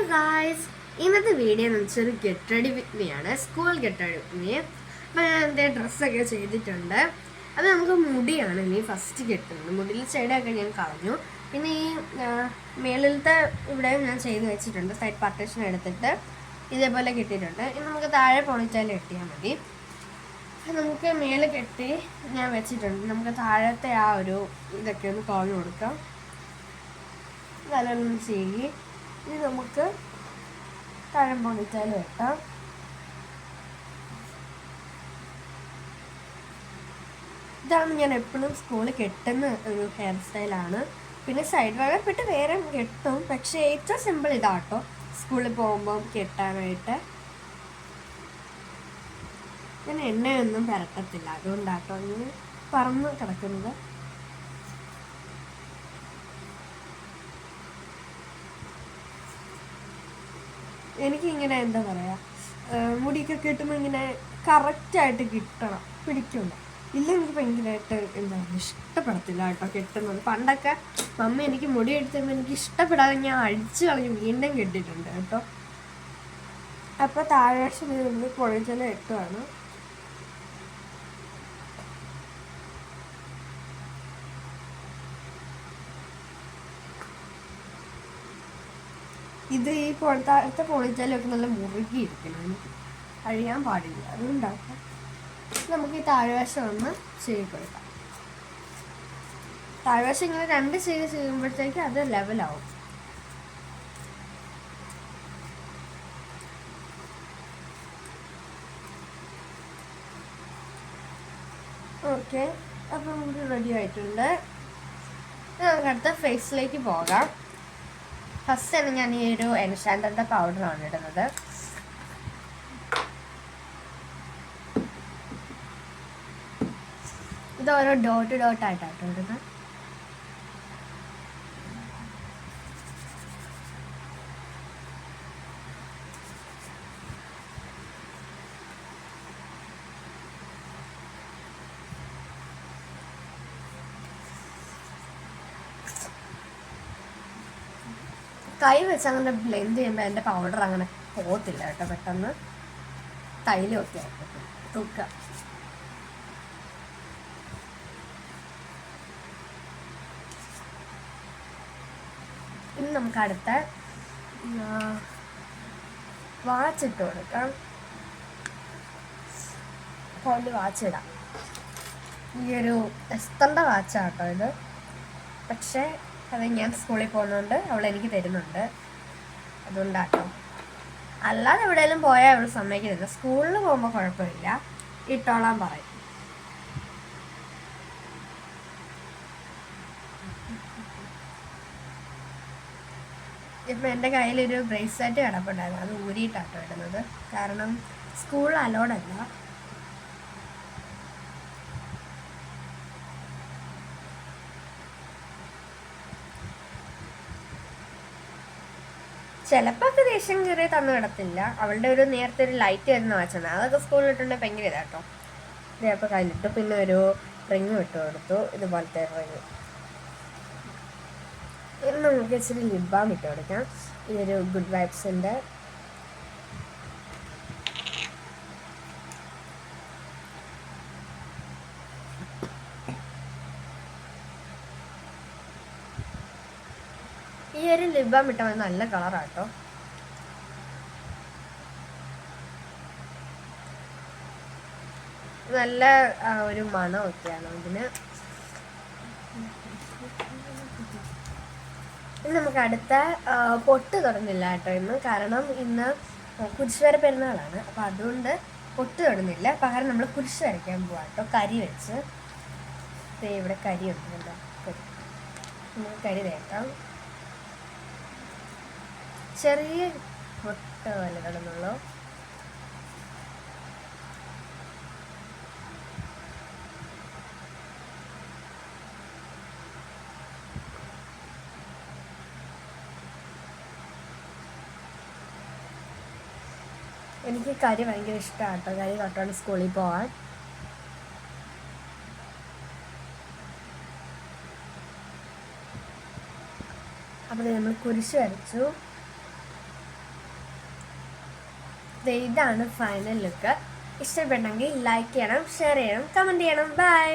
Hello guys ഇന്നത്തെ video എന്ന് വെച്ചാൽ ഒരു ഗെറ്റ് റെഡി ആണ്. School get ready with me അപ്പോൾ ഞാൻ എന്റെ ഡ്രസ്സൊക്കെ ചെയ്തിട്ടുണ്ട്. അത് നമുക്ക് മുടിയാണ് ഇനി ഫസ്റ്റ് കെട്ടുന്നത്. മുടിയിൽ ചെടിയൊക്കെ ഞാൻ കളഞ്ഞു. പിന്നെ ഈ മേളിലത്തെ ഇവിടെ ഞാൻ ചെയ്ത് വെച്ചിട്ടുണ്ട്. സൈഡ് പാർട്ടേഷൻ എടുത്തിട്ട് ഇതേപോലെ കെട്ടിയിട്ടുണ്ട്. ഇനി നമുക്ക് താഴെ പൊളിച്ചാൽ കെട്ടിയാൽ മതി. നമുക്ക് മേലെ കെട്ടി ഞാൻ വെച്ചിട്ടുണ്ട്. നമുക്ക് താഴത്തെ ആ ഒരു ഇതൊക്കെ ഒന്ന് കളഞ്ഞു കൊടുക്കാം. നല്ലോണം ചെയ്യി. ഇനി നമുക്ക് താഴെ വെക്കാം. ഇതാണ് ഞാൻ എപ്പോഴും സ്കൂളിൽ കെട്ടുന്ന ഒരു ഹെയർ സ്റ്റൈലാണ് പിന്നെ സൈഡ് വയർ പെട്ട് വേറെ കെട്ടും. പക്ഷേ ഏറ്റവും സിമ്പിൾ ഇതാട്ടോ. സ്കൂളിൽ പോകുമ്പോൾ കെട്ടാനായിട്ട്. ഞാൻ എണ്ണയൊന്നും പുരട്ടത്തില്ല. അതുകൊണ്ടാട്ടോ ഇങ്ങനെ പറന്ന് കിടക്കുന്നത്. എനിക്കിങ്ങനെ എന്താ പറയുക മുടിയൊക്കെ കിട്ടുമ്പോൾ ഇങ്ങനെ കറക്റ്റായിട്ട് കിട്ടണം പിടിക്കണം ഇല്ലെങ്കിൽ ഭയങ്കരമായിട്ട് എന്താ ഇഷ്ടപ്പെടത്തില്ല കേട്ടോ കെട്ടുന്നത്. പണ്ടൊക്കെ മമ്മി എനിക്ക് മുടി എടുത്തപ്പോൾ എനിക്ക് ഇഷ്ടപ്പെടാതെ ഞാൻ അഴിച്ചു കളഞ്ഞ് വീണ്ടും കെട്ടിയിട്ടുണ്ട് കേട്ടോ. അപ്പോൾ താഴെ നമ്മൾ പൊഴിച്ചല എട്ടുമാണ് ഇത് ഈ പൊ- താഴത്തെ പൊളിച്ചാലൊക്കെ നല്ല മുറുകിയിരിക്കണം അഴിയാൻ പാടില്ല. അതുകൊണ്ടാക്കാം നമുക്ക് ഈ താഴ്വശം ഒന്ന് കൊടുക്കാം. താഴ്വശം ഇങ്ങനെ രണ്ട് ചെയ്ത് ചെയ്യുമ്പോഴത്തേക്ക് അത് ലെവലാവും ഓക്കെ അപ്പം നമുക്ക് റെഡി ആയിട്ടുണ്ട്. നമുക്ക് അടുത്ത ഫേസിലേക്ക് പോകാം. ഫസ്റ്റ് തന്നെ ഞാൻ ഈ ഒരു എൻഷാൻഡറിന്റെ പൗഡറാണ് ഇടുന്നത്. ഇത് ഓരോ ഡോട്ട് ഡോട്ട് ആയിട്ടാട്ടോ ഇടുന്നത്. കൈ വെച്ച് അങ്ങനെ ബ്ലെൻഡ് ചെയ്യുമ്പോൾ എന്റെ പൗഡർ അങ്ങനെ പോകത്തില്ല കേട്ടോ. പെട്ടെന്ന് തൈലമൊക്കെ തൂക്കുക. ഇനി നമുക്ക് അടുത്ത വാച്ച് ഇട്ട് കൊടുക്കാം. ഫോണിൽ വാച്ച് ഇടാം ഈ ഒരു എസ്തറിന്റെ വാച്ചാട്ടോ ഇത്. പക്ഷേ അത് ഞാൻ സ്കൂളിൽ പോകുന്നതുകൊണ്ട് അവൾ എനിക്ക് തരുന്നുണ്ട്. അതുകൊണ്ടാട്ടോ. അല്ലാതെ എവിടെയെങ്കിലും പോയാൽ അവൾ സമ്മതിക്കുന്നില്ല സ്കൂളിൽ പോകുമ്പോൾ കുഴപ്പമില്ല. ഇട്ടോളാൻ പറയും. ഇപ്പം എന്റെ കയ്യിലൊരു ബ്രേസ്ലെറ്റ് കിടപ്പുണ്ടായിരുന്നു. അത് ഊരിയിട്ടാട്ടോ ഇടുന്നത്. കാരണം സ്കൂളിൽ അലോഡല്ല. ചിലപ്പോൾ ദേഷ്യം കയറി തന്നു നടത്തില്ല അവളുടെ ഒരു നേരത്തെ ഒരു ലൈറ്റ് വരുന്ന വാച്ചാണ് അതൊക്കെ സ്കൂളിൽ ഇട്ടുണ്ടെങ്കിൽ ഭയങ്കര ഇതാട്ടോ ഇതേപ്പോൾ കയ്യിലിട്ടു പിന്നെ ഒരു റിങ് ഇട്ട് കൊടുത്തു. ഇതുപോലത്തെ റിങ് നമുക്ക് ഇച്ചിരി ലിബാം ഇട്ട് കൊടുക്കാം. ഒരു ഗുഡ് വൈബ്സിന്റെ ഈ ഒരു ലിപ് ബാം ഇട്ടാൽ നല്ല കളറാട്ടോ നല്ല ഒരു മണമൊക്കെയാണ് ഇതിന് ഇനി നമുക്ക് അടുത്ത പൊട്ട് തുടങ്ങില്ല കേട്ടോ ഇന്ന്. കാരണം ഇന്ന് കുരിശുവര പെരുന്നാളാണ് അപ്പോൾ അതുകൊണ്ട് പൊട്ട് തൊടുന്നില്ല. പകരം നമ്മൾ കുരിശ് വരയ്ക്കാൻ പോവാം കേട്ടോ കരി വെച്ച്. ഇവിടെ കരി ഉണ്ട്. കരി. നമുക്ക് കരി തേക്കാം ചെറിയ മുട്ട പോലെ കിടന്നുള്ളൂ എനിക്ക് കരി ഭയങ്കര ഇഷ്ടമാണ് കേട്ടോ. കരി തൊട്ടാണ് സ്കൂളിൽ പോവാൻ. അപ്പോൾ നമ്മൾ കുരിശ് വരച്ചു. ഇതാണ് ഫൈനൽ ലുക്ക് ഇഷ്ടപ്പെട്ടെങ്കിൽ ലൈക്ക് ചെയ്യണം ഷെയർ ചെയ്യണം കമന്റ് ചെയ്യണം. ബൈ